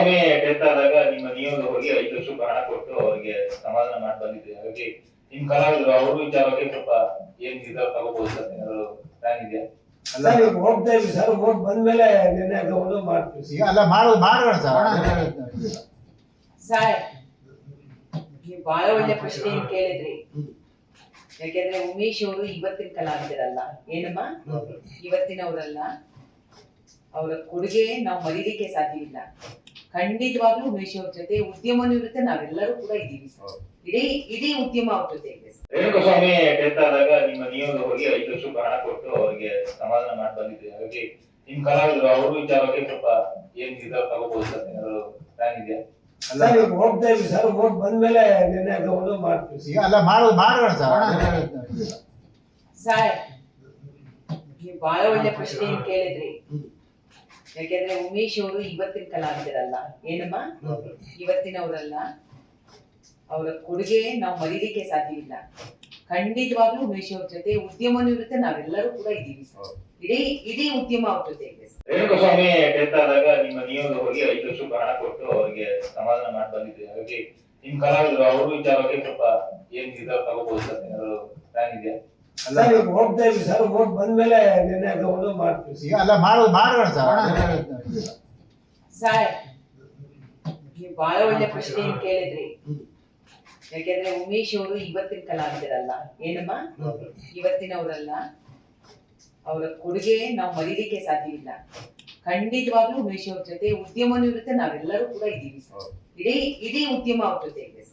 Renukaswamy death ಆದಾಗ ನಿಮ್ಮ ನಿಯೋಗ ಹೋಗಿ ಐದು ಲಕ್ಷ ರೂಪಾಯಿ ಹಣ ಕೊಟ್ಟು ಅವರಿಗೆ ಸಮಾಧಾನ ಮಾಡಿ ಬಂದಿದ್ರಿ ಹಾಗಾಗಿ ನಿಮ್ ಕಲಾವಿದರು ಅವ್ರ ವಿಚಾರಕ್ಕೆ ಸ್ವಲ್ಪ ಏನ್ ನಿರ್ಧಾರ ತಗೋಬಹುದು ಸರ್ ಏನಾದ್ರು ಪ್ಲಾನ್ ಇದೆಯಾ? ಸರ್ ಈಗ ಹೋಗ್ತಾ ಇದ್ವಿ ಸರ್ ಹೋಗಿ ಬಂದ್ಮೇಲೆ ನಿರ್ಣಯ ತಗೊಂಡು ಮಾಡ್ತೀವಿ ಈಗ ಅಲ್ಲ ಮಾಡೋದು ಮಾಡೋಣ ಸರ್. ಸರ್ ನೀವು ಬಹಳ ಒಳ್ಳೆ ಪ್ರಶ್ನೆ ಕೇಳಿದ್ರಿ. ಯಾಕೆಂದ್ರೆ ಉಮೇಶ್ ಅವರು ಇವತ್ತಿನ ಕಲಾವಿದರಲ್ಲ. ಏನಮ್ಮ? ಇವತ್ತಿನವರಲ್ಲ. ಅವರ ಕೊಡುಗೆ ನಾವು ಮರೀಲಿಕ್ಕೆ ಸಾಧ್ಯವಿಲ್ಲ. ಖಂಡಿತವಾಗ್ಲೂ ಉಮೇಶ್ ಅವ್ರ ಜೊತೆ ಉದ್ಯಮನೂ ಇರುತ್ತೆ ನಾವೆಲ್ಲರೂ ಕೂಡ ಇದ್ದೀವಿ ಸರ್. ಇಡೀ ಇಡೀ ಉದ್ಯಮ ಅವ್ರ ಜೊತೆ ಇದೆ ಸರ್. ರೇಣುಕಸ್ವಾಮಿ ಡೆತ್ ಆದಾಗ ನಿಮ್ಮ ನಿಯೋಗ ಹೋಗಿ ಐದು ಲಕ್ಷ ಹಣ ಕೊಟ್ಟು ಅವರಿಗೆ ಸಮಾಧಾನ ಮಾಡಿ ಬಂದಿದ್ರಿ ಹಾಗಾಗಿ ನಿಮ್ ಕಲಾವಿದರು ಅವ್ರ ವಿಚಾರವಾಗಿ ಸ್ವಲ್ಪ ಏನ್ ನಿರ್ಧಾರ ತಗೋಬಹುದು ಸರ್ ಏನಾದ್ರು ಪ್ಲಾನ್ ಇದೆಯಾ? ಸರ್ ಈಗ ಹೋಗ್ತಾ ಇದ್ವಿ ಸರ್. ಹೋಗಿ ಬಂದ್ಮೇಲೆ ನಿರ್ಣಯ ತಗೊಂಡು ಮಾಡ್ತೀವಿ ಈಗ ಅಲ್ಲ ಮಾಡೋದು ಮಾಡೋಣ ಸರ್. ಸರ್ ನೀವು ಬಹಳ ಒಳ್ಳೆ ಪ್ರಶ್ನೆ ಕೇಳಿದ್ರಿ. ಯಾಕೆಂದ್ರೆ ಉಮೇಶ್ ಅವರು ಇವತ್ತಿನ ಕಲಾವಿದರಲ್ಲ. ಏನಮ್ಮ? ಇವತ್ತಿನವರಲ್ಲ. ಅವರ ಕೊಡುಗೆ ನಾವು ಮರೀಲಿಕ್ಕೆ ಸಾಧ್ಯವಿಲ್ಲ. ಖಂಡಿತವಾಗ್ಲೂ ಉಮೇಶ್ ಅವ್ರ ಜೊತೆ ಉದ್ಯಮನೂ ಇರುತ್ತೆ ನಾವೆಲ್ಲರೂ ಕೂಡ ಇದ್ದೀವಿ ಇಡೀ ಇಡೀ ಉದ್ಯಮ ಅವ್ರ ಜೊತೆ ಇದೆ ರೇಣುಕಸ್ವಾಮಿ ಡೆತ್ ಆದಾಗ ನಿಮ್ಮ ನಿಯೋಗ ಹೋಗಿ ಐದು ಲಕ್ಷ ಹಣ ಕೊಟ್ಟು ಅವರಿಗೆ ಸಮಾಧಾನ ಮಾಡಿ ಬಂದಿದ್ರಿ ಹಾಗಾಗಿ ನಿಮ್ ಕಲಾವಿದರು ಅವ್ರ ವಿಚಾರವಾಗಿ ಸ್ವಲ್ಪ ಏನ್ ನಿರ್ಧಾರ ತಗೋಬಹುದು ಸರ್? ಏನಾದ್ರು ಪ್ಲಾನ್ ಇದೆಯಾ? ಸರ್ ಈಗ ಹೋಗ್ತಾ ಇದ್ವಿ ಸರ್ ಹೋಗಿ ಬಂದ್ಮೇಲೆ ನಿರ್ಣಯ ತಗೊಂಡು ಮಾಡ್ತೀವಿ. ಈಗ ಅಲ್ಲ ಮಾಡೋದು ಮಾಡೋಣ ಸರ್. ಸರ್ ನೀವು ಬಹಳ ಒಳ್ಳೆ ಪ್ರಶ್ನೆ ಕೇಳಿದ್ರಿ. ಯಾಕೆಂದ್ರೆ ಉಮೇಶ್ ಅವರು ಇವತ್ತಿನ ಕಲಾವಿದರಲ್ಲ. ಏನಮ್ಮ? ಇವತ್ತಿನವರಲ್ಲ. ಅವರ ಕೊಡುಗೆ ನಾವು ಮರೀಲಿಕ್ಕೆ ಇಲ್ಲ ಖಂಡಿತವಾಗ್ಲೂ ಉಮೇಶ್ ಅವ್ರ ಜೊತೆ ಉದ್ಯಮನೂ ಇರುತ್ತೆ ನಾವೆಲ್ಲರೂ ಕೂಡ ಇದ್ದೀವಿ ಇಡೀ ಇಡೀ ಉದ್ಯಮ ಅವ್ರ ಜೊತೆ ಇದೆ